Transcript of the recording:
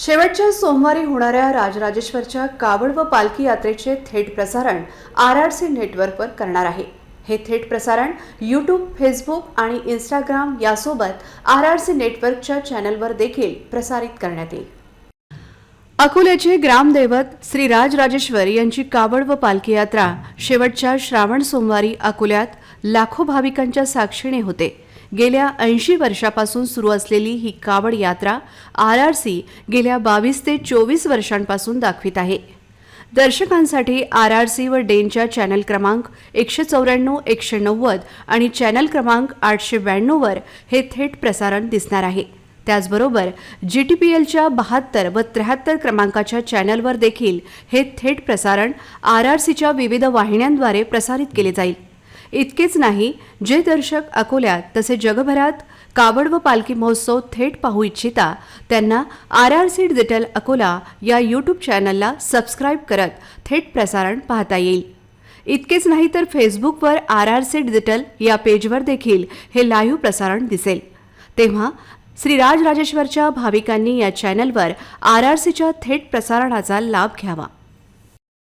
शेवटच्या सोमवारी होणाऱ्या राजराजेश्वरच्या कावड व पालखी यात्रेचे थेट प्रसारण आर आर सी नेटवर्कवर करणार आहे. हे थेट प्रसारण यूट्यूब फेसबुक आणि इंस्टाग्राम यासोबत आर आर सी नेटवर्कच्या चॅनलवर देखील प्रसारित करण्यात येईल. अकोल्याचे ग्रामदैवत श्री राजराजेश्वर यांची कावड व पालखी यात्रा शेवटच्या श्रावण सोमवारी अकोल्यात लाखो भाविकांच्या साक्षीने होते. गेल्या ऐंशी वर्षापासून सुरू असलेली ही कावड यात्रा आर आर सी गेल्या बावीस ते चोवीस वर्षांपासून दाखवित आहे. दर्शकांसाठी आर आर सी व डेनच्या चॅनल क्रमांक एकशे चौऱ्याण्णव एकशे नव्वद आणि चॅनल क्रमांक आठशे ब्याण्णववर हे थेट प्रसारण दिसणार आहे. त्याचबरोबर जी टी पी एलच्या बहात्तर व त्र्याहत्तर क्रमांकाच्या चॅनलवर देखील हे थेट प्रसारण आर आर सीच्या विविध वाहिन्यांद्वारे प्रसारित केले जाईल. इतकेच नाही जे दर्शक अकोल्यात तसे जगभरात कावड व पालखी महोत्सव थेट पाहू इच्छिता त्यांना R R C digital Akola या यूट्यूब चॅनलला सबस्क्राईब करत थेट प्रसारण पाहता येईल. इतकेच नाही तर फेसबुकवर आर आर सी डिजिटल या पेजवर देखील हे लाईव्ह प्रसारण दिसेल. तेव्हा श्री राजराजेश्वरच्या भाविकांनी या चॅनलवर आर आर सीच्या थेट प्रसारणाचा लाभ घ्यावा.